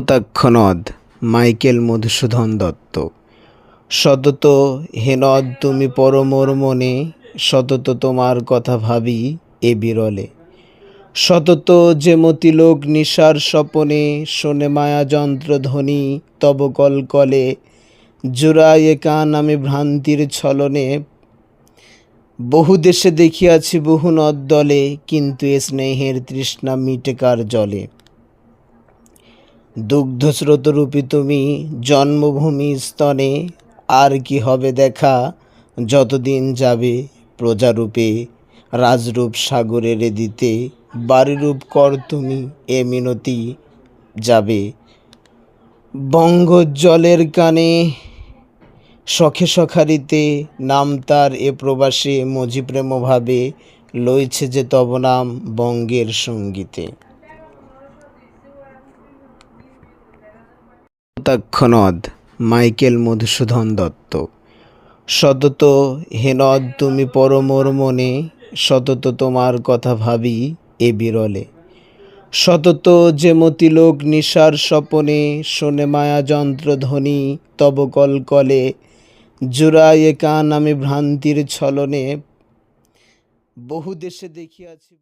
Kapotaksha Michael Madhusudan Dutta. সতত হে নদ, তুমি পরমোর মনে সতত তোমার কথা ভাবি এ বিরলে। সতত যে মতিলোক নিশার স্বপনে, শোনে মায়া যন্ত্রধ্বনি তব কলকলে জুড়াইয়ে কান আমি ভ্রান্তির ছলনে। বহু দেশে দেখিয়াছি বহু নদ দলে, কিন্তু এ স্নেহের তৃষ্ণা মিটেকার জলে। দুগ্ধস্রোতরূপী তুমি জন্মভূমি স্তনে, আর কি হবে দেখা? যতদিন যাবে প্রজারূপে, রাজরূপ সাগরের দিতে বাড়িরূপ কর তুমি এ মিনতি যাবে। বঙ্গজলের কানে শখে সখারিতে নাম তার এ প্রবাসে মজি প্রেম ভাবে লইছে যে তব নাম বঙ্গের সঙ্গীতে। কপোতাক্ষ নদ মাইকেল মধুসূদন দত্ত। সতত হে নদ, তুমি পরমোর মনে সতত তোমার কথা ভাবি এ বিরলে। সতত যে মতিলোক নিশার স্বপনে শোনে মায়া যন্ত্রধ্বনি তব কলকলে জুড়াইয়ে কান আমি ভ্রান্তির ছলনে। বহু দেশে দেখিয়াছি